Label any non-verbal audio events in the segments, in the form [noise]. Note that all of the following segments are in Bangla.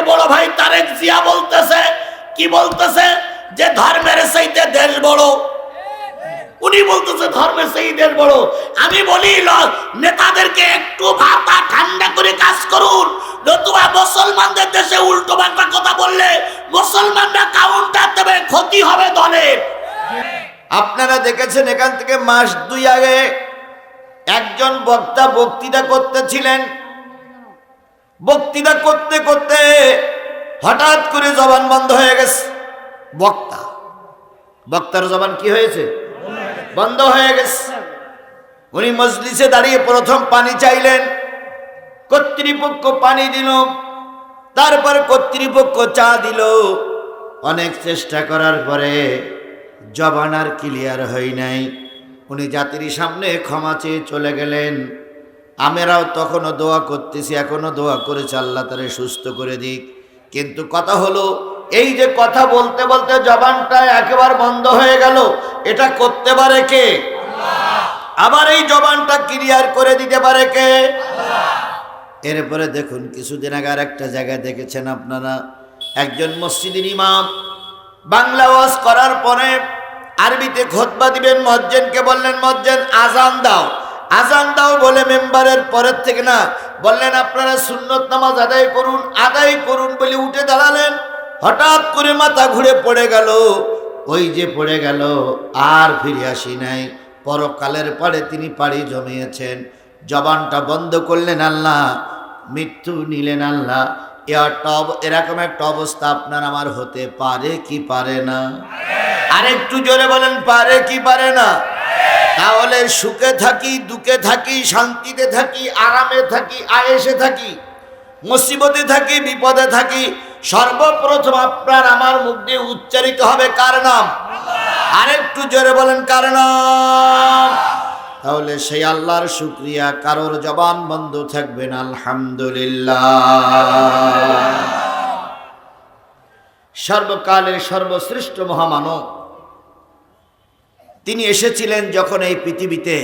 থেকে বড় ভাই তারেক জিয়া বলতেছে, কি বলতেছে? যে ধর্মের সেইতে দেশ বড়। উনি বলতেছে, ধর্মের সেই দেশ বড়। আমি বলি নেতাদেরকে একটু ভাতা ঠান্ডা করে কাজ করুন। নতুবা মুসলমানদের দেশে উল্টো পাল্টা কথা বললে মুসলমানরা কাউন্টার দেবে, ক্ষতি হবে দলের। আপনারা দেখেছেন এখান থেকে মাস দুই আগে একজন বক্তা বক্তৃতা করতেছিলেন। বক্তৃতা করতে করতে হঠাৎ করে জবান বন্ধ হয়ে গেছে। বক্তা। বক্তার জবান কি হয়েছে? বন্ধ হয়ে গেছে। উনি মজলিসে দাঁড়িয়ে প্রথম পানি চাইলেন। কর্তৃপক্ষ পানি দিল। তারপর কর্তৃপক্ষ চা দিল। অনেক চেষ্টা করার পরে জবান আর ক্লিয়ার হয় নাই। উনি জাতির সামনে ক্ষমা চেয়ে চলে গেলেন। আমরাও তখনও দোয়া করতেছি, এখনও দোয়া করেছে, আল্লাহ তারে সুস্থ করে দিক। কিন্তু কথা হলো, এই যে কথা বলতে বলতে জবানটা একেবারে বন্ধ হয়ে গেল, এটা করতে পারে কে? আবার এই জবানটা ক্লিয়ার করে দিতে পারে কে? এরপরে দেখুন, কিছুদিন আগে আর একটা জায়গায় দেখেছেন আপনারা, একজন মসজিদের ইমাম। বাংলা ওয়াজ করার পরে আরবিতে খোতবা দিবেন, মজ্জেনকে বললেন, মজ্জেন আজান দাও। আজান দাও বলে মেম্বারের পরের থেকে না, বললেন, আপনারা সুন্নত নামাজ আদায় করুন আদায় করুন বলে উঠে দাঁড়ালেন। হঠাৎ করে মাথা ঘুরে পড়ে গেল। ওই যে পড়ে গেল, আর ফিরে আসি নাই। পরকালের পরে তিনি পাড়ি জমিয়েছেন। জবানটা বন্ধ করলেন আল্লাহ, মৃত্যু নিলেন আল্লাহ। অব- এরকম একটা অবস্থা আপনার আমার হতে পারে কি পারে না? আরেকটু জোরে বলেন, পারে কি পারে না? তাহলে সুখে থাকি, দুঃখে থাকি, শান্তিতে থাকি, আরামে থাকি, আয়েসে থাকি, মুসিবতে থাকি, বিপদে থাকি, সর্বপ্রথম আপনার আমার মুখ দিয়ে উচ্চারিত হবে কার নাম? আরেকটু জোরে বলেন কার নাম? তাহলে সেই আল্লাহর শুক্রিয়া, কারোর জবান বন্ধ থাকবেন আলহামদুলিল্লাহ। সর্বকালের সর্বশ্রেষ্ঠ মহামানব তিনি এসেছিলেন যখন এই পৃথিবীতে।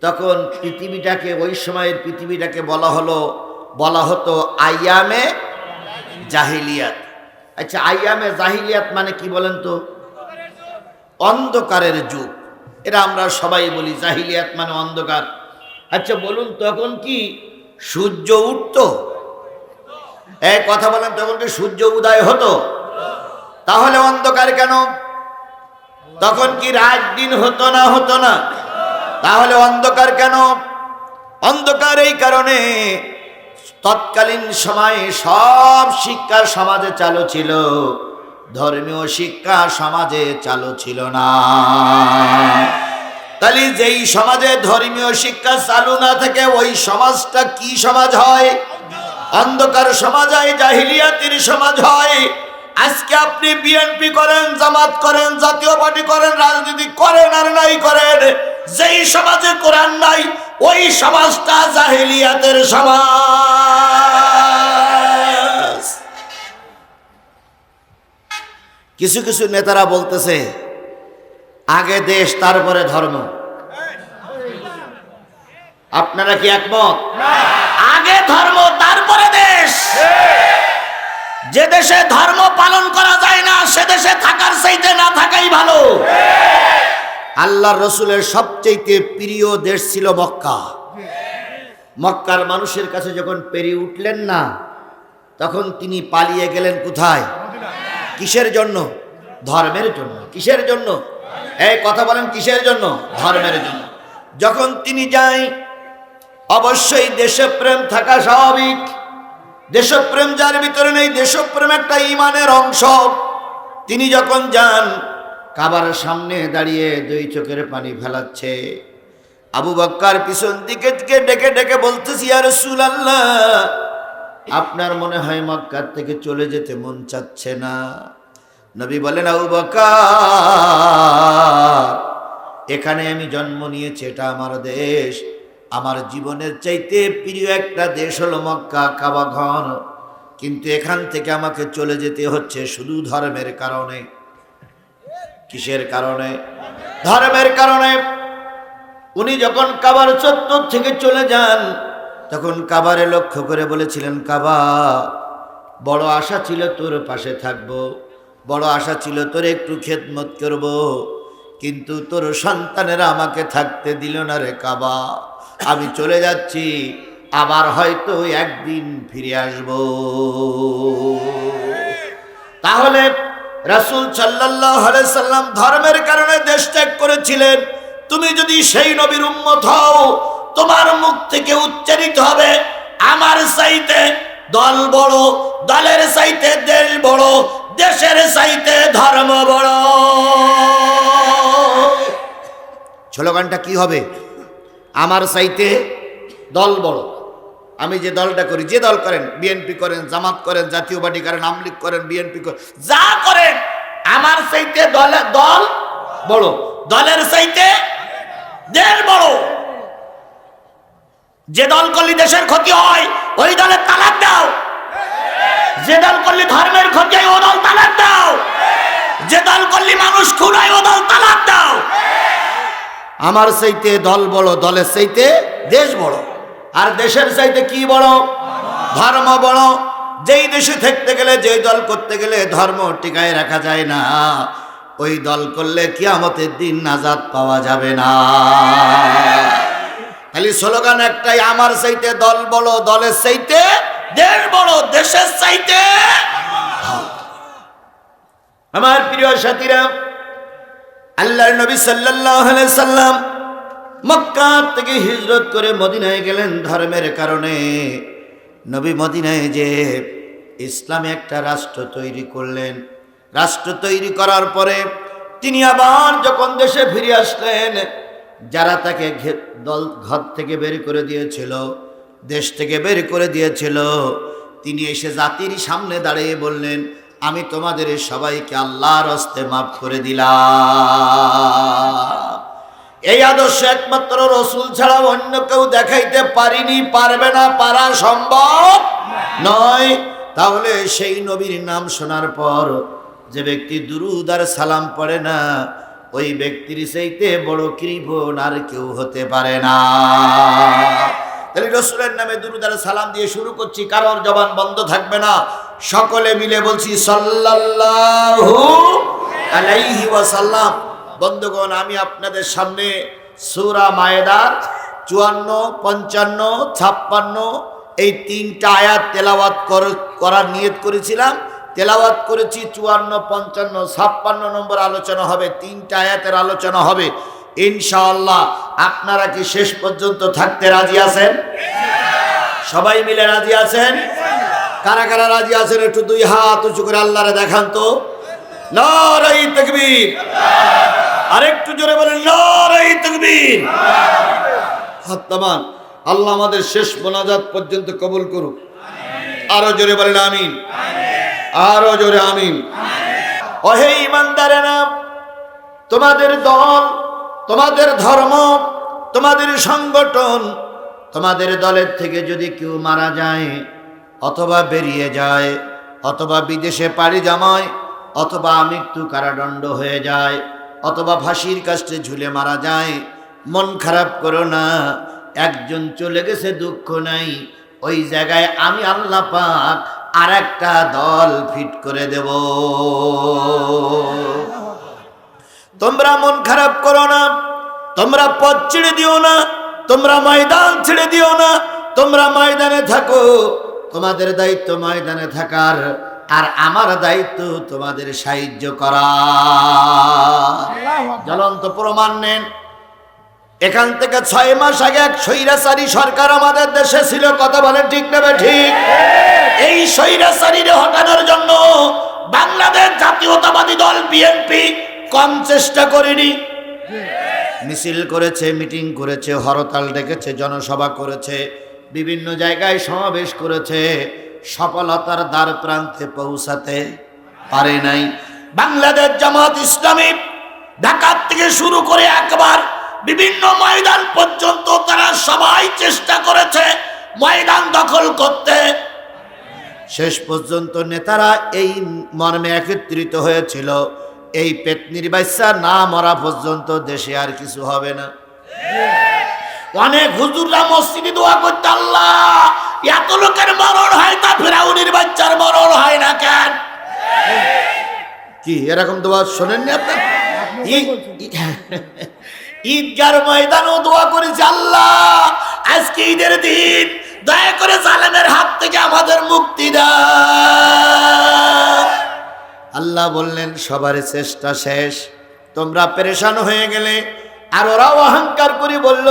তখন পৃথিবীটাকে, ওই সময়ের পৃথিবীটাকে বলা হলো, বলা হতো আইয়ামে জাহিলিয়াত। আচ্ছা আইয়ামে জাহিলিয়াত মানে কি বলেন তো? অন্ধকারের যুগ। এটা আমরা সবাই বলি, জাহিলিয়াত মানে অন্ধকার। আচ্ছা বলুন তখন কি সূর্য উঠতো? এই কথা বলেন, তখন কি সূর্য উদয় হতো? তাহলে অন্ধকার কেন? তখন কি রাত দিন হতো না হতো না? তাহলে অন্ধকার কেন? অন্ধকার এই কারণে তৎকালীন সময়ে সব শিক্ষা সমাজে চালু ছিল। ধর্মীয় শিক্ষা সমাজে চালু ছিল না। তাহলে যেই সমাজে ধর্মীয় শিক্ষা চালু না থাকে, ওই সমাজটা কি সমাজ হয়? অন্ধকার সমাজ হয়, জাহিলিয়াতির সমাজ হয়। আজকে আপনি বিএনপি করেন জামাত করেন জাতীয় পার্টি করেন রাজনীতি করেন আর নাই করেন যেই সমাজে কোরআন নাই ওই সমাজটা জাহিলিয়াতের সমাজ। কিছু কিছু নেতারা বলতেছে আগে দেশ তারপরে ধর্ম। আপনারা কি একমত? আগে ধর্ম যে দেশে ধর্ম পালন করা যায় না, সে দেশে থাকার চাইতে না থাকাই ভালো। আল্লাহ রসুলের সবচেয়ে প্রিয় দেশ ছিল মক্কা। মক্কার মানুষের কাছে যখন পেরিয়ে উঠলেন না, তখন তিনি পালিয়ে গেলেন কোথায়? কিসের জন্য? ধর্মের জন্য। কিসের জন্য? এই কথা বলেন, কিসের জন্য? ধর্মের জন্য। যখন তিনি যাই অবশ্যই দেশপ্রেম থাকা স্বাভাবিক। দেশপ্রেম যার ভিতরে নেই, দেশপ্রেম একটা ইমানের অংশ। তিনি যখন যান, কাবার সামনে দাঁড়িয়ে দুই চোখের পানি ফেলাচ্ছে। আবু বক্কার পিছন দিকে ডেকে ডেকে বলতেছি আর সুল আল্লাহ আপনার মনে হয় মক্কার থেকে চলে যেতে মন চাচ্ছে না? নবী বলেন, আবু বক্কার, এখানে আমি জন্ম নিয়েছি, এটা আমার দেশ। আমার জীবনের চাইতে প্রিয় একটা দেশ হলো মক্কা, কাবা ঘর। কিন্তু এখান থেকে আমাকে চলে যেতে হচ্ছে শুধু ধর্মের কারণে। কিসের কারণে? ধর্মের কারণে। উনি যখন কাবার চত্বর থেকে চলে যান, তখন কাবারে লক্ষ্য করে বলেছিলেন, কাবা, বড় আশা ছিল তোর পাশে থাকব, বড় আশা ছিল তোর একটু খেদমত করব, কিন্তু তোর সন্তানেরা আমাকে থাকতে দিল না রে কাবা। আমি চলে যাচ্ছি, আবার হয়তো একদিন ফিরে আসব। তাহলে রাসূল আলাইহি সাল্লাম ধর্মের কারণে দেশ ত্যাগ করেছিলেন। তুমি যদি সেই নবীর উম্মত হও, তোমার মুখ থেকে উচ্চারিত হবে, আমার চাইতে দল বড়, দলের চাইতে দেশ বড়, দেশের চাইতে ধর্ম বড়। স্লোগানটা কি হবে? আমার চাইতে দল বড়। আমি যে দলটা করি, যে দল করেন, বিএনপি করেন, জামাত করেন, জাতীয় পার্টি করেন আমলিগ করেন, বিএনপি করেন, যা করেন, আমার চাইতে দলে, দল বড়। দলের চাইতে দেশ বড়। যে দল করলে দেশের ক্ষতি হয়, ওই দলের তালাক দাও। যে দল করলে ধর্মের ক্ষতি হয়, ও দল তালাক দাও। যে দল করলে মানুষ খুনায় ও দল তালাক দাও। আমার চাইতে দল বড়, দলের চাইতে দেশ বড়। আর দেশের চাইতে কি বড়? ধর্ম বড়। যেই দেশে থাকতে গেলে, যেই দল করতে গেলে ধর্ম টিকায় রাখা যায় না। ওই দল করলে কি কিয়ামতের দিন নাজাদ পাওয়া যাবে না। খালি স্লোগান একটাই, আমার চাইতে দল বড়, দলের চাইতে দেশ বড়, দেশের চাইতে আমার প্রিয় সাথীরা আল্লাহর নবী সাল্লাল্লাহু আলাইহি সাল্লাম মক্কা থেকে হিজরত করে মদিনায় গেলেন ধর্মের কারণে। নবী মদিনায় যে ইসলামে একটা রাষ্ট্র তৈরি করলেন। রাষ্ট্র তৈরি করার পরে তিনি আবার যখন দেশে ফিরে আসলেন, যারা তাকে দল ঘর থেকে বের করে দিয়েছিল, দেশ থেকে বের করে দিয়েছিল, তিনি এসে জাতির সামনে দাঁড়িয়ে বললেন আমি তোমাদের সবাইকে আল্লাহর হস্তে মাফ করে দিলাম। এই আদর্শ একমাত্র রসুল ছাড়া অন্য কেউ দেখাইতে পারিনি, পারবে না, পারা সম্ভব নয়। তাহলে সেই নবীর নাম শোনার পর যে ব্যক্তি দুরুদ আর সালাম পড়ে না, ওই ব্যক্তির সেইতে বড় কৃপণ আর কেউ হতে পারে না। তাহলে রসুলের নামে দুরুদ আর সালাম দিয়ে শুরু করছি, কারোর জবান বন্ধ থাকবে না। সকলে মিলে বলছি, সাল্লাল্লাহু বন্ধুগণ, আমি আপনাদের সামনে সুরা মায়েদার চুয়ান্ন, পঞ্চান্ন, ছাপ্পান্ন, এই তিনটা আয়াত তেলাওয়াত কর- করার নিয়ত করেছিলাম। তেলাওয়াত করেছি চুয়ান্ন, পঞ্চান্ন, ছাপ্পান্ন নম্বর আলোচনা হবে, তিনটা আয়াতের আলোচনা হবে। ইনশাআল্লাহ, আপনারা কি শেষ পর্যন্ত থাকতে রাজি আছেন? সবাই মিলে রাজি আছেন? কারা কারা রাজি আছেন একটু দুই হাত উঁচু করে আল্লাহরে দেখান তো। নারাই তকবীর। আরেকটু জোরে বলেন, নারাই তকবীর। হাত নামান। আল্লাহ আমাদের শেষ মোনাজাত পর্যন্ত কবুল করুক। আরও জোরে বলেন, আমিন। আরও জোরে, আমিন। অহে ইমানদারেরা, তোমাদের দল তোমাদের ধর্ম, তোমাদের সংগঠন, তোমাদের দলের থেকে যদি কেউ মারা যায়, অথবা বেরিয়ে যায়, অথবা বিদেশে পাড়ি জমায়, অথবা মৃত্যু কারাদণ্ড হয়ে যায়, অথবা ফাঁসির কাছে ঝুলে মারা যায়, মন খারাপ করো না, একজন চলে গেছে, দুঃখ নাই, ওই জায়গায় আমি আল্লাহ পাক আর একটা দল ফিট করে দেব। তোমরা মন খারাপ করো না তোমরা পথ ছেড়ে দিও না তোমরা ময়দান ছেড়ে দিও না তোমরা ময়দানে থাকো। তোমাদের দায়িত্ব ময়দানে থাকার আর আমার দায়িত্ব তোমাদের সাহায্য করা। জ্বলন্ত প্রমাণ নেন। এখান থেকে ছয় মাস আগে এক স্বৈরাচারী সরকার আমাদের দেশে ছিল কথা বলেন ঠিক নেবে ঠিক। এই স্বৈরাচারীরে হটানোর জন্য বাংলাদেশ জাতীয়তাবাদী দল বিএনপি কম চেষ্টা করেনি। মিছিল করেছে, মিটিং করেছে, হরতাল ডেকেছে, জনসভা করেছে, বিভিন্ন জায়গায় সমাবেশ করেছে, সফলতার দ্বার প্রান্তে পৌঁছাতে পারে নাই। বাংলাদেশ জামাত ইসলামী ঢাকার থেকে শুরু করে একবার বিভিন্ন ময়দান পর্যন্ত তারা সবাই চেষ্টা করেছে ময়দান দখল করতে। শেষ পর্যন্ত নেতারা এই মর্মে একত্রিত হয়েছিল। এই পেতনির বাচ্চা না মরা পর্যন্ত দেশে আর কিছু হবে না। অনেক হুজুররা মসজিদে দোয়া করতে আল্লাহ এত লোকের মরণ হয় তা ফেরাউনির বাচ্চার মরণ হয় না কেন? কি এরকম দোয়া শোনেননি আপনার? ঈদ- [laughs] ঈদগার ময়দানও দোয়া করেছে আল্লাহ আজকে ঈদের দিন দয়া করে জালেমের হাত থেকে আমাদের মুক্তি দাও। আল্লাহ বললেন, সবার চেষ্টা শেষ। তোমরা পেরেশান হয়ে গেলে। আর ওরাও অহংকার করে বলল,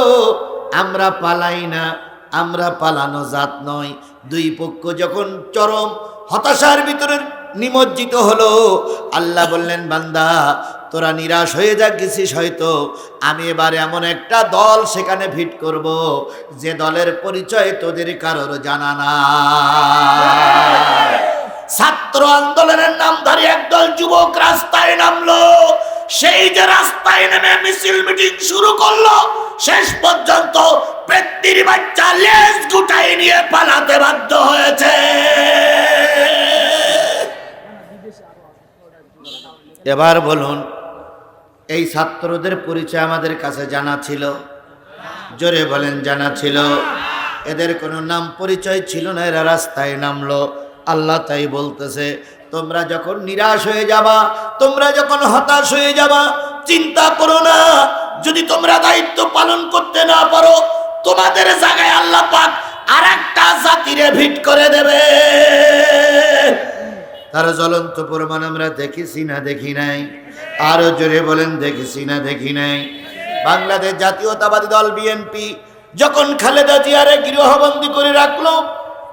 আমরা পালাই না, আমরা পালানো জাত নয় দুই পক্ষ যখন চরম হতাশার ভিতরে নিমজ্জিত হলো, আল্লাহ বললেন, বান্দা, তোরা নিরাশ হয়ে যা, গেছিস হয়তো। আমি এবারে এমন একটা দল সেখানে ভিট করব, যে দলের পরিচয় তোদের কারোর জানা না ছাত্র আন্দোলনের নামধারী একদল যুবক রাস্তায় নামলো। সেই যে রাস্তায় নেমে মিছিল মিটিং শুরু করল, শেষ পর্যন্ত পেত্তির বাচ্চা লেজ গুটাই নিয়ে পালাতে বাধ্য হয়েছে। এবার বলুন, এই ছাত্রদের পরিচয় আমাদের কাছে জানা ছিল? জোরে বলেন, জানা ছিল। এদের কোনো নাম পরিচয় ছিল না, এরা রাস্তায় নামলো। আল্লাহ তাই বলতেছে, তোমরা যখন নিরাশ হয়ে যাবা, তোমরা যখন হতাশ হয়ে যাবা, চিন্তা করো না। যদি তোমরা দায়িত্ব পালন করতে না পারো, তোমাদের জায়গায় আল্লাহ পাক আর জাতিরে ভিট করে দেবে। তার জ্বলন্ত প্রমাণ আমরা দেখেছি না দেখি নাই? আরও জোরে বলেন, দেখেছি না দেখি নাই? বাংলাদেশ জাতীয়তাবাদী দল বিএনপি যখন খালেদা জিয়ারে গৃহবন্দী করে রাখল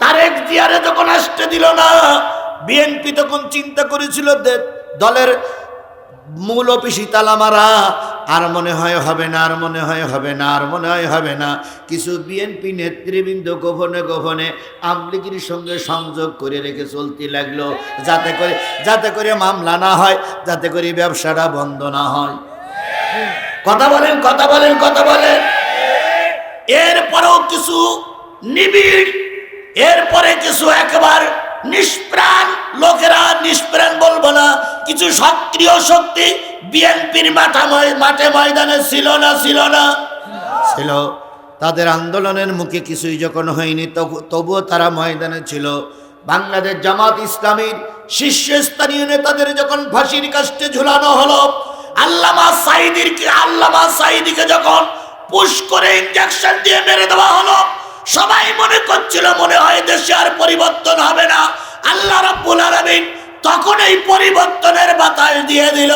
তারেক জিয়ারে যখন আসতে দিল না, বিএনপি তখন চিন্তা করেছিল দলের মূল অফিসি তালা মারা আর মনে হয় হবে না, আর মনে হয় হবে না, আর মনে হয় হবে না। কিছু বিএনপি নেতৃবৃন্দ গোপনে গোপনে আমলিগির সঙ্গে সংযোগ করে রেখে চলতে লাগল, যাতে করে যাতে করে মামলা না হয়, যাতে করে ব্যবসাটা বন্ধ না হয়। কথা বলেন কথা বলেন কথা বলেন। এরপরেও কিছু নিবিড় এরপরে কিছু একবার নিষ্প্রাণ লোকেরা নিষ্প্রাণ বলব না, কিছু সক্রিয় শক্তি বিএনপির মাঠা মাঠে ময়দানে ছিল না ছিল না। ছিল। তাদের আন্দোলনের মুখে কিছুই যখন হয়নি, তবু- তবুও তারা ময়দানে ছিল। বাংলাদেশ জামাত ইসলামীর শীর্ষস্থানীয় নেতাদের যখন ফাঁসির কাস্টে ঝুলানো হলো, আল্লামা সাইদিরকে আল্লামা সাইদিকে যখন পুশ করে ইঞ্জেকশন দিয়ে মেরে দেওয়া হলো সবাই মনে করছিল মনে হয় দেশে আর পরিবর্তন হবে না। আল্লাহ রাব্বুল আলামিন তখন এই পরিবর্তনের বাতাস দিয়ে দিল।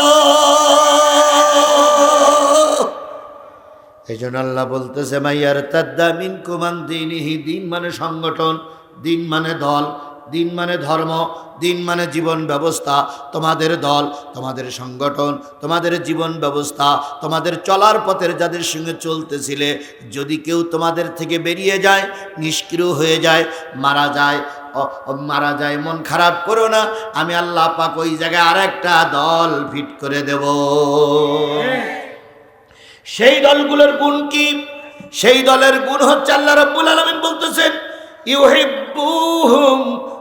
এই জন্য আল্লাহ বলতেছে মাইয়ার তাদ্দামিন কুমান দিনহি, দিন মানে সংগঠন, দিন মানে দল। দিন মানে ধর্ম, দিন মানে জীবন ব্যবস্থা। তোমাদের দল, তোমাদের সংগঠন, তোমাদের জীবন ব্যবস্থা, তোমাদের চলার পথের যাদের সঙ্গে চলতেছিলে, যদি কেউ তোমাদের থেকে বেরিয়ে যায়, নিষ্ক্রিয় হয়ে যায়, মারা যায় মারা যায়, মন খারাপ করো না, আমি আল্লাহ পাক ওই জায়গায় আর একটা দল ফিট করে দেব। সেই দলগুলোর গুণ কি? সেই দলের গুণ হচ্ছে আল্লাহ রাব্বুল আলামিন বলতেছেন ইউহিব্বুনাহু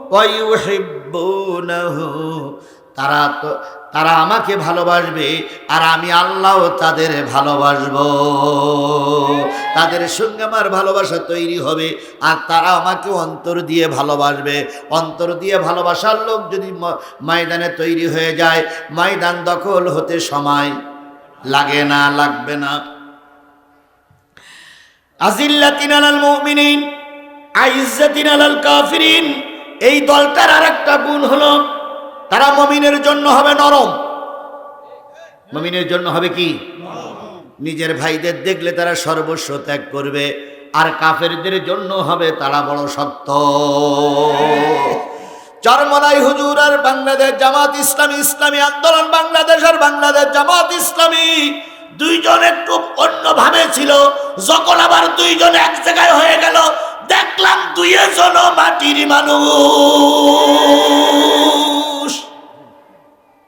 তারা তো, তারা আমাকে ভালোবাসবে আর আমি আল্লাহ তাদের ভালোবাসবো। তাদের সঙ্গে আমার ভালোবাসা তৈরি হবে আর তারা আমাকে অন্তর দিয়ে ভালোবাসবে। অন্তর দিয়ে ভালোবাসার লোক যদি ময়দানে তৈরি হয়ে যায়, ময়দান দখল হতে সময় লাগে না, লাগবে না। আজিল্লাতিন আলাল মুমিনিন, আইজ্জাতিন আলাল কাফিরিন এই দলটার আরেকটা গুণ হলো তারা মমিনের জন্য হবে নরম। মমিনের জন্য হবে কি? নিজের ভাইদের দেখলে তারা সর্বস্ব ত্যাগ করবে, আর কাফেরদের জন্য হবে তারা বড় শক্ত চরমনাই হুজুর আর বাংলাদেশ জামাত ইসলামী ইসলামী আন্দোলন বাংলাদেশ আর বাংলাদেশ জামাত ইসলামী। দুইজন একটু অন্যভাবে ছিল, যখন আবার দুইজন এক জায়গায় হয়ে গেল দেখলাম দুইজন মাটির মানুষ।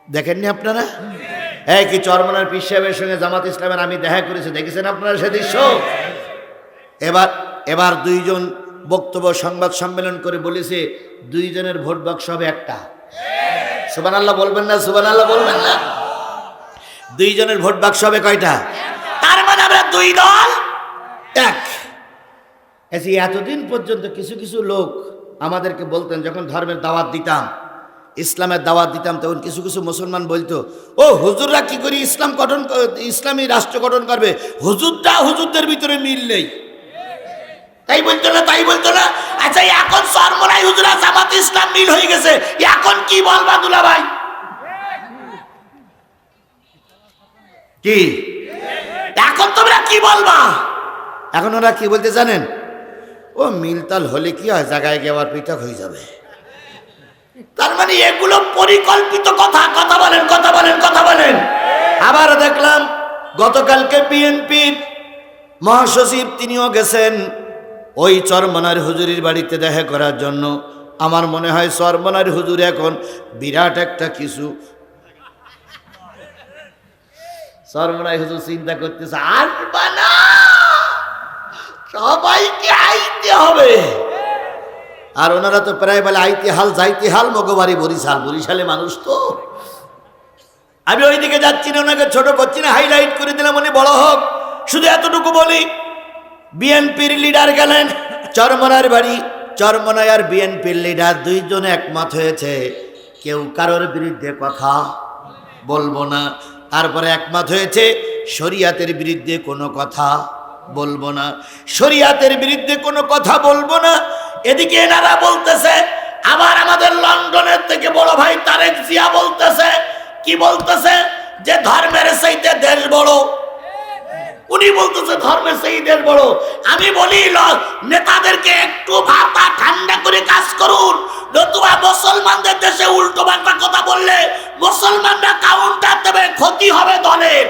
দেখেননি আপনারা? এই কি চরমনার পীর সাহেবের সঙ্গে জামাত ইসলামের আমি দেখা করেছি দেখেছেন আপনারা সে দৃশ্য? এবার এবার দুইজন বক্তব্য সংবাদ সম্মেলন করে বলেছে দুইজনের ভোট বাক্স হবে একটা। সুবান আল্লাহ বলবেন না সুবান আল্লাহ বলবেন না। দুইজনের ভোট বাক্স হবে কয়টা? তার মানে আমরা দুই দল। এক। এসে এতদিন পর্যন্ত কিছু কিছু লোক আমাদেরকে বলতেন, যখন ধর্মের দাওয়াত দিতাম, ইসলামের দাওয়াত দিতাম, তখন কিছু কিছু মুসলমান বলতো, ও, হুজুররা কি করে ইসলাম গঠন ইসলামী রাষ্ট্র গঠন করবে? হুজুরটা হুজুরদের ভিতরে মিল নেই। তাই বলতো না, তাই বলতো না? আচ্ছা এখন সরমলাই হুজুরা জামাত ইসলাম মিল হয়ে গেছে, এখন কি বলবা দুলা ভাই কি? এখন তোমরা কি বলবা? এখন ওরা কি বলতে জানেন? ও মিলতাল হলে কি হয়? জায়গায় গিয়ে আবার পৃথক হয়ে যাবে। তার মানে এগুলো পরিকল্পিত কথা কথা বলেন কথা বলেন কথা বলেন। আবার দেখলাম, গতকালকে বিএনপির মহাসচিব তিনিও গেছেন ওই চরমনার হুজুরির বাড়িতে দেখা করার জন্য। আমার মনে হয় চরমনার হুজুর এখন বিরাট একটা কিছু। চরমনায় হুজুর চিন্তা করতেছে, আর আসবা না সবাইকে আইতে হবে। আর ওনারা তো প্রায় বলে, আইতে হাল, যাইতে হাল, মগবাড়ি, বরিশাল। বরিশালে মানুষ তো। আমি ওইদিকে যাচ্ছি না, ওনাকে ছোট করছি না হাইলাইট করে দিলাম, উনি বড় হোক। শুধু এতটুকু বলি, বিএনপির লিডার গেলেন, চরমনার বাড়ি। চরমনায় আর বিএনপির লিডার দুইজন একমত হয়েছে। কেউ কারোর বিরুদ্ধে কথা বলব না। তারপরে একমত হয়েছে, শরিয়াতের বিরুদ্ধে কোনো কথা বলব না। শরিয়াতের বিরুদ্ধে কোনো কথা বলব না। এদিকে এনারা বলতেছে, আবার আমাদের লন্ডনের থেকে বড় ভাই তারেক জিয়া বলতেছে, কি বলতেছে? যে ধর্মের সেইতে দেশ বড়। উনি বলতেছে, ধর্মের সেই দেশ বড়। আমি বলি নেতাদেরকে একটু ভাতা ঠান্ডা করে কাজ করুন। নতুবা মুসলমানদের দেশে উল্টো পাল্টা কথা বললে মুসলমানরা কাউন্টার দেবে, ক্ষতি হবে দলের।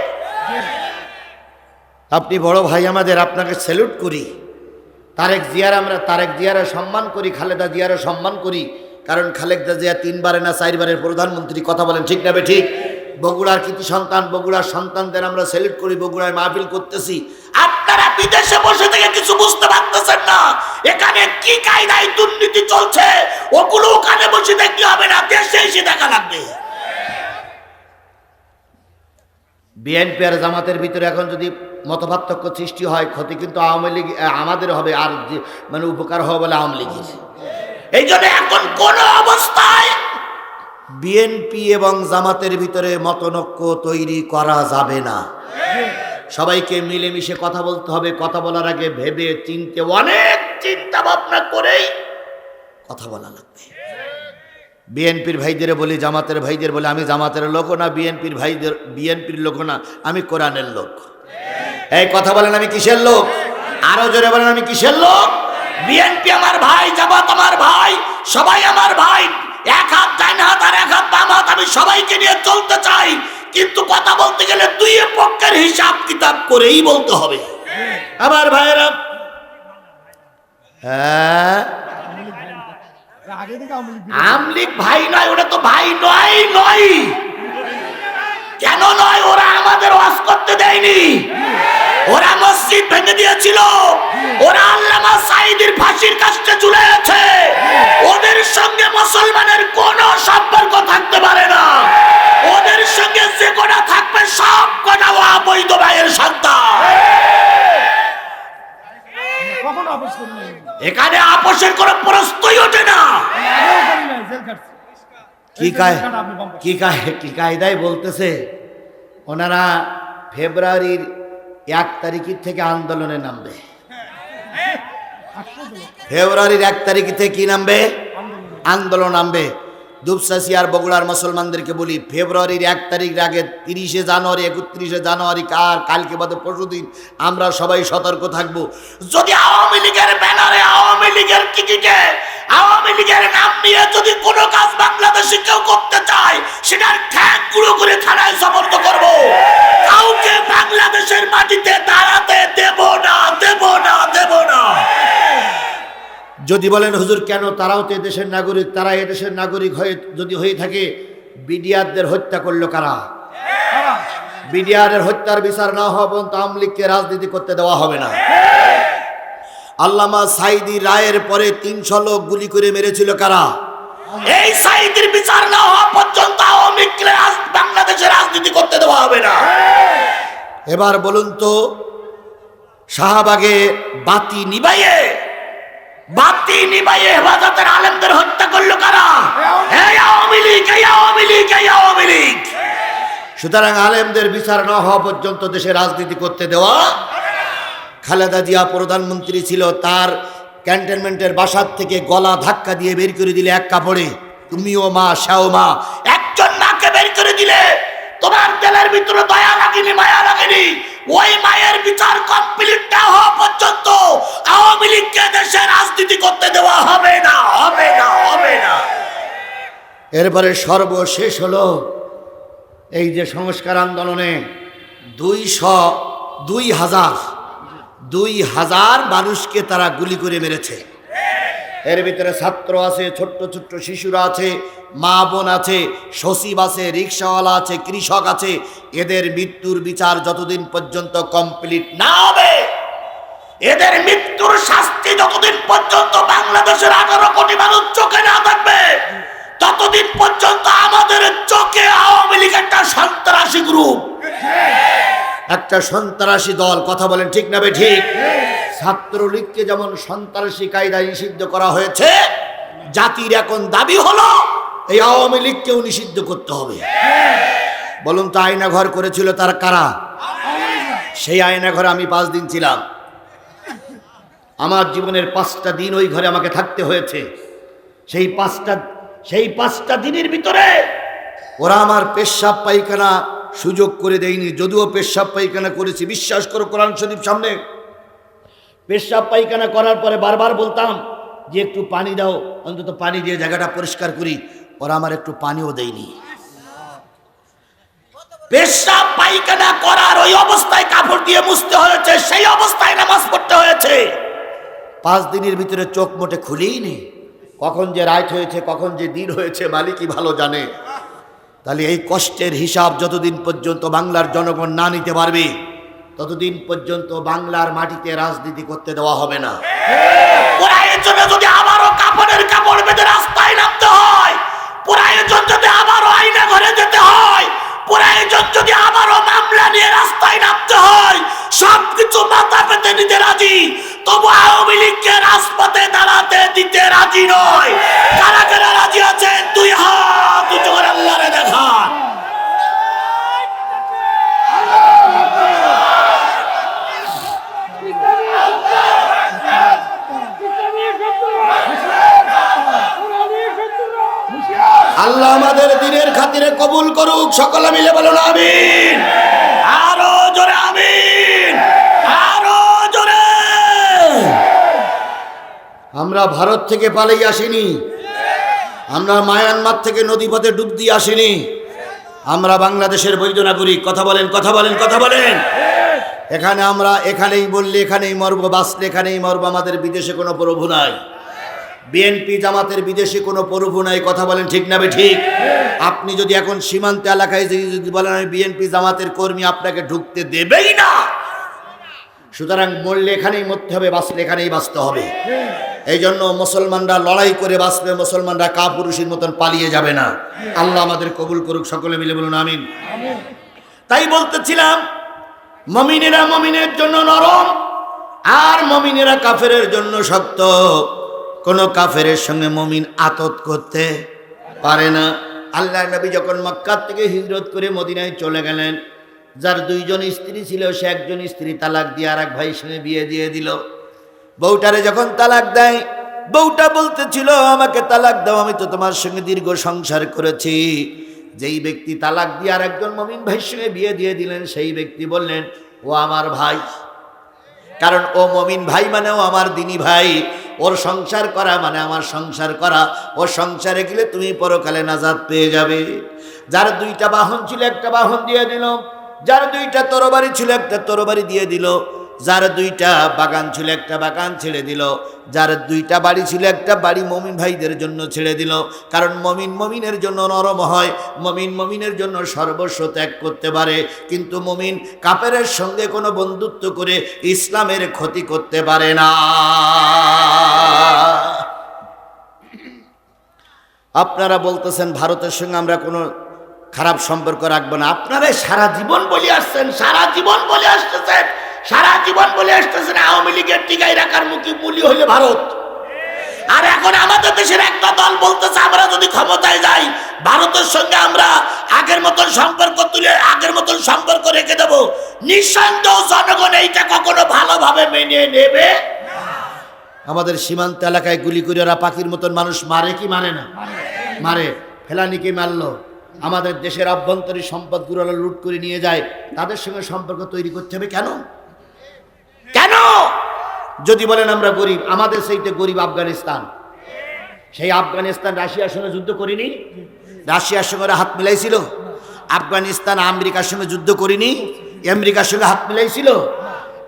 আপনি বড় ভাই আমাদের আপনাকে স্যালুট করি। তারেক জিয়ার আমরা তারেক জিয়ারে সম্মান করি, খালেদা জিয়ারে সম্মান করি। কারণ খালেদা জিয়া তিনবারে না চারবারের প্রধানমন্ত্রী, কথা বলেন ঠিক না ঠিক বগুড়ার কৃতি সন্তান, বগুড়ার সন্তানদের আমরা স্যালুট করি, বগুড়ায় মাহফিল করতেছি। আপনারা বিদেশে বসে থেকে কিছু বুঝতে পারতেছেন না। এখানে কি কায়দায় দুর্নীতি চলছে? ওগুলো ওখানে বসে দেখতে হবে না, দেশে এসে দেখা লাগবে। বিএনপি আর জামাতের ভিতরে এখন যদি মতপার্থক্য সৃষ্টি হয়, ক্ষতি কিন্তু আওয়ামী লীগ আমাদের হবে আর মানে উপকার হবে বলে আওয়ামী লীগের। এই জন্য এখন কোন অবস্থায় বিএনপি এবং জামাতের ভিতরে মতনৈক্য তৈরি করা যাবে না। সবাইকে মিলেমিশে কথা বলতে হবে। কথা বলার আগে ভেবে চিনতে অনেক চিন্তা ভাবনা করেই কথা বলা লাগবে। বিএনপির ভাইদের বলি জামাতের ভাইদের বলে আমি জামাতের লোক না বিএনপির ভাইদের বিএনপির লোক না আমি কোরআনের লোক। এই কথা বলেন আমি কিসের লোক? আরও জোরে বলেন আমি কিসের লোক? বিএনপি আমার ভাই জামাত আমার ভাই সবাই আমার ভাই। এক হাত ডাইন হাত আর এক হাত বাম হাত আমি সবাইকে নিয়ে চলতে চাই। কিন্তু কথা বলতে গেলে দুই পক্ষের হিসাব কিতাব করেই বলতে হবে। আমার ভাইয়েরা হ্যাঁ আগে থেকে আওয়ামী লীগ আমলিক ভাই নয় ওটা তো ভাই নয় নয়। কেন নয়? ওরা আমাদের ওয়াজ করতে দেয়নি। ওরা মসজিদ ভেঙে দিয়েছিল। ওরা আল্লামা সাইদের ফাঁসির কাছে ঝুলে আছে ওদের সঙ্গে মুসলমানের কোনো সম্পর্ক থাকতে পারে না। ওদের সঙ্গে যে কটা থাকবে সব কটা অবৈধ ভাইয়ের সন্তান। কখনো আপোষ করি নাই। এখানে আপোষের কোনো প্রশ্নই ওঠে না। জেল কি কায়। কি কায় কি কায়দায় বলতেছে? ওনারা ফেব্রুয়ারির এক তারিখের থেকে আন্দোলনে নামবে। ফেব্রুয়ারির এক তারিখ থেকে কি নামবে? আন্দোলন নামবে। দুপসাসি আর বগুড়ার মুসলমানদেরকে বলি, ফেব্রুয়ারির এক তারিখের আগে তিরিশে জানুয়ারি, একত্রিশে জানুয়ারি, কার, কালকে বাদে পরশুদিন আমরা সবাই সতর্ক থাকব। যদি আওয়ামী লীগের ব্যানারে আওয়ামী লীগের টিকিটে আওয়ামী লীগের নাম নিয়ে যদি কোনো কাজ বাংলাদেশে কেউ করতে চায়, সেটার ঠ্যাং গুঁড়ো করে থানায় সমর্থ করব। কাউকে বাংলাদেশের মাটিতে দাঁড়াতে দেব না দেব না দেব না। যদি বলেন হুজুর কেন তারাও তো এদেশের নাগরিক তারা এদেশের নাগরিক হয়ে যদি হয়ে থাকে বিডিআরদের হত্যা করল কারা? বিডিআরের হত্যার বিচার না হওয়া পর্যন্ত আওয়ামী লীগকে রাজনীতি করতে দেওয়া হবে না। আল্লামা সাইদি রায়ের পরে তিনশো লোক গুলি করে মেরেছিল কারা? এই সাইদের বিচার না হওয়া পর্যন্ত আওয়ামী বাংলাদেশে রাজনীতি করতে দেওয়া হবে না। এবার বলুন তো শাহবাগে বাতি নিবাইয়ে বাতি নিবাইয়ে হেফাজতের আলেমদের হত্যা করল কারা? এই আওয়ামী লীগ এই আওয়ামী লীগ সুতরাং আলেমদের বিচার হওয়া পর্যন্ত দেশে রাজনীতি করতে দেওয়া খালেদা জিয়া প্রধানমন্ত্রী ছিল তার ক্যান্টনমেন্টের বাসার থেকে গলা ধাক্কা দিয়ে বের করে দিলে এক কাপড়ে। তুমিও মা শাও মা একজন মাকে বের করে দিলে। তোমার তেলের ভিতরে দয়া লাগেনি মায়া লাগেনি ওই মায়ের বিচার কমপ্লিট না হওয়া পর্যন্ত আওয়ামী লীগকে দেশে রাজনীতি করতে দেওয়া হবে না হবে না হবে না। এরপরে সর্বশেষ হলো এই যে সংস্কার আন্দোলনে দুইশো দুই হাজার দুই হাজার মানুষকে তারা গুলি করে মেরেছে। এর ভিতরে ছাত্র আছে, ছোট্ট ছোট্ট শিশুরা আছে মা বোন আছে, সচিব আছে, রিক্সাওয়ালা আছে, কৃষক আছে, এদের মৃত্যুর বিচার যতদিন পর্যন্ত কমপ্লিট না হবে, এদের মৃত্যুর শাস্তি যতদিন পর্যন্ত বাংলাদেশের আঠারো কোটি মানুষ চোখে না থাকবে, ততদিন পর্যন্ত আমাদের চোখে আওয়ামী লীগ একটা সন্ত্রাসী গ্রুপ একটা সন্ত্রাসী দল, কথা বলেন ঠিক না ঠিক? ছাত্রলীগকে যেমন সন্ত্রাসী কায়দায় নিষিদ্ধ করা হয়েছে, জাতির এখন দাবি হলো এই আওয়ামী লীগকেও নিষিদ্ধ করতে হবে। বলুন তো আয়না ঘর করেছিল তার কারা? সেই আয়না ঘরে আমি পাঁচ দিন ছিলাম। আমার জীবনের পাঁচটা দিন ওই ঘরে আমাকে থাকতে হয়েছে। সেই পাঁচটা সেই পাঁচটা দিনের ভিতরে ওরা আমার পেশাব পায়খানা সুযোগ করে দেয়নি। যদিও পেশাব পায়খানা করেছি, বিশ্বাস করো কোরআন শরীফ সামনে। পেশাব পায়খানা করার পরে বারবার বলতাম যে একটু পানি দাও, অন্তত পানি দিয়ে জায়গাটা পরিষ্কার করি। ওরা আমার একটু পানিও দেয়নি। পেশাব পায়খানা করার ওই অবস্থায় কাপড় দিয়ে মুছতে হয়েছে সেই অবস্থায় নামাজ পড়তে হয়েছে। পাঁচ দিনের ভিতরে চোখ মোটে খুলেই নেই কখন যে রাইট হয়েছে কখন যে দিন হয়েছে মালিকই ভালো জানে। তাহলে এই কষ্টের হিসাব যতদিন পর্যন্ত বাংলার জনগণ না নিতে পারবে ততদিন পর্যন্ত বাংলার মাটিতে রাজনীতি করতে দেওয়া হবে না। জন্য যদি রাজপথে দাঁড়াতে দিতে রাজি নয়। কারা কারা রাজি আছে তুই হাত উঁচু করে আল্লাহরে আল্লাহ আমাদের দিনের খাতিরে কবুল করুক, সকলে মিলে বলুন, আমিন। আরও জোরে আমিন আরও জোরে আমরা ভারত থেকে পালিয়ে আসিনি। আমরা মায়ানমার থেকে নদীপথে ডুব দিয়ে আসিনি। আমরা বাংলাদেশের বৈধ নাগরিক। কথা বলেন কথা বলেন কথা বলেন। এখানে আমরা এখানেই বললে এখানেই মরব, বাঁচলে এখানেই মরব, আমাদের বিদেশে কোনো প্রভু নাই। বিএনপি জামাতের বিদেশে কোনো প্রভু নাই, কথা বলেন ঠিক না ঠিক আপনি যদি এখন সীমান্ত এলাকায় যদি বলেন আমি বিএনপি জামাতের কর্মী, আপনাকে ঢুকতে দেবেই না। সুতরাং মরলে এখানেই মরতে হবে, বাঁচলে এখানেই বাঁচতে হবে। এই জন্য মুসলমানরা লড়াই করে বাঁচবে, মুসলমানরা কাপুরুষের মতন পালিয়ে যাবে না। আল্লাহ আমাদের কবুল করুক, সকলে মিলে বলুন, আমিন। তাই বলতেছিলাম, মমিনেরা মমিনের জন্য নরম, আর মমিনেরা কাফেরের জন্য শক্ত। কোন কাফেরের সঙ্গে মমিন আতত করতে পারে না। আল্লাহ নবী যখন মক্কার থেকে হিজরত করে মদিনায় চলে গেলেন, যার দুইজন স্ত্রী ছিল, সে একজন স্ত্রী তালাক দিয়ে আর এক ভাইয়ের সঙ্গে বিয়ে দিয়ে দিল। বউটারে যখন তালাক দেয়, বউটা বলতেছিল, আমাকে তালাক দাও, আমি তো তোমার সঙ্গে দীর্ঘ সংসার করেছি। যেই ব্যক্তি তালাক দিয়ে আর একজন মমিন ভাইয়ের সঙ্গে বিয়ে দিয়ে দিলেন, সেই ব্যক্তি বললেন, ও আমার ভাই। কারণ ও মমিন ভাই মানে ও আমার দিনী ভাই। ওর সংসার করা মানে আমার সংসার করা। ও সংসারে গেলে তুমি পরকালে নাজাদ পেয়ে যাবে। যার দুইটা বাহন ছিল, একটা বাহন দিয়ে দিল। যার দুইটা তরবারি ছিল, একটা তরবারি দিয়ে দিল। যার দুইটা বাগান ছিল, একটা বাগান ছেড়ে দিল। যার দুইটা বাড়ি ছিল, একটা বাড়ি মমিন ভাইদের জন্য ছেড়ে দিল। কারণ মমিন মমিনের জন্য নরম হয়, মমিন মমিনের জন্য সর্বস্ব ত্যাগ করতে পারে। কিন্তু মমিন কাপেরের সঙ্গে কোনো বন্ধুত্ব করে ইসলামের ক্ষতি করতে পারে না। আপনারা বলতেছেন, ভারতের সঙ্গে আমরা কোনো খারাপ সম্পর্ক রাখব না। আপনারা সারা জীবন বলে আসছেন, সারা জীবন বলে আসতেছেন। সারা জীবন বলে আসতেছেন আওয়ামী লীগের টিকাই রাখার মুখী মূল্য হইলে ভারত। আর এখন আমাদের দেশের একটা দল বলতেছে, আমরা যদি ক্ষমতায় যাই, ভারতের সঙ্গে আমরা আগের মতন সম্পর্ক তুলে, আগের মতন সম্পর্ক রেখে দেবো। নিঃসন্দেহ জনগণ এইটা কখনো ভালোভাবে মেনে নেবে আমাদের সীমান্ত এলাকায় গুলি করে ওরা পাখির মতন মানুষ মারে কি মারে না? মারে। ফেলানিকে মারলো? আমাদের দেশের আভ্যন্তরীণ সম্পদগুলো লুট করে নিয়ে যায়। তাদের সঙ্গে সম্পর্ক তৈরি করতে হবে কেন? কেন? যদি বলেন আমরা গরিব, আমাদের সেইটা গরিব আফগানিস্তান। সেই আফগানিস্তান রাশিয়ার সঙ্গে যুদ্ধ করিনি? রাশিয়ার সঙ্গে হাত মিলাইছিল। আফগানিস্তান আমেরিকার সঙ্গে যুদ্ধ করিনি? আমেরিকার সঙ্গে হাত মিলাইছিল?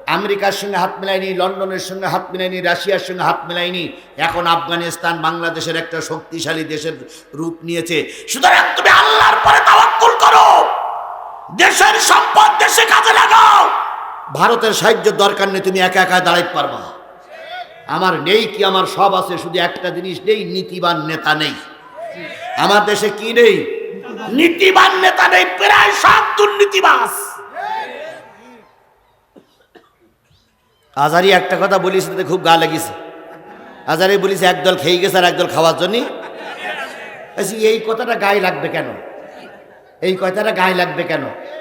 আমেরিকার সঙ্গে হাত মিলাইনি, লন্ডনের সঙ্গে হাত মিলাইনি, রাশিয়ার সঙ্গে হাত মিলাইনি। এখন আফগানিস্তান বাংলাদেশের একটা শক্তিশালী দেশের রূপ নিয়েছে। সুতরাং তুমি আল্লাহর পরে তাওয়াক্কুল করো। দেশের সম্পদ দেশে কাজে লাগাও। ভারতের সাহায্য দরকার নেই, তুমি একা একা দাঁড়াইতে পারবা। আমার নেই কি, আমার সব আছে, শুধু একটা জিনিস নেই, নীতিবান নেতা নেই। আমার দেশে কি নেই? নীতিবান নেতা নেই, প্রায় সব দুর্নীতিবাস আজারি একটা কথা বলিস খুব গা লেগেছে। আজারি বলিস, একদল খেয়ে গেছে আর একদল খাওয়ার জন্য। এই কথাটা গায়ে লাগবে কেন? এই কথাটা গায়ে লাগবে কেন?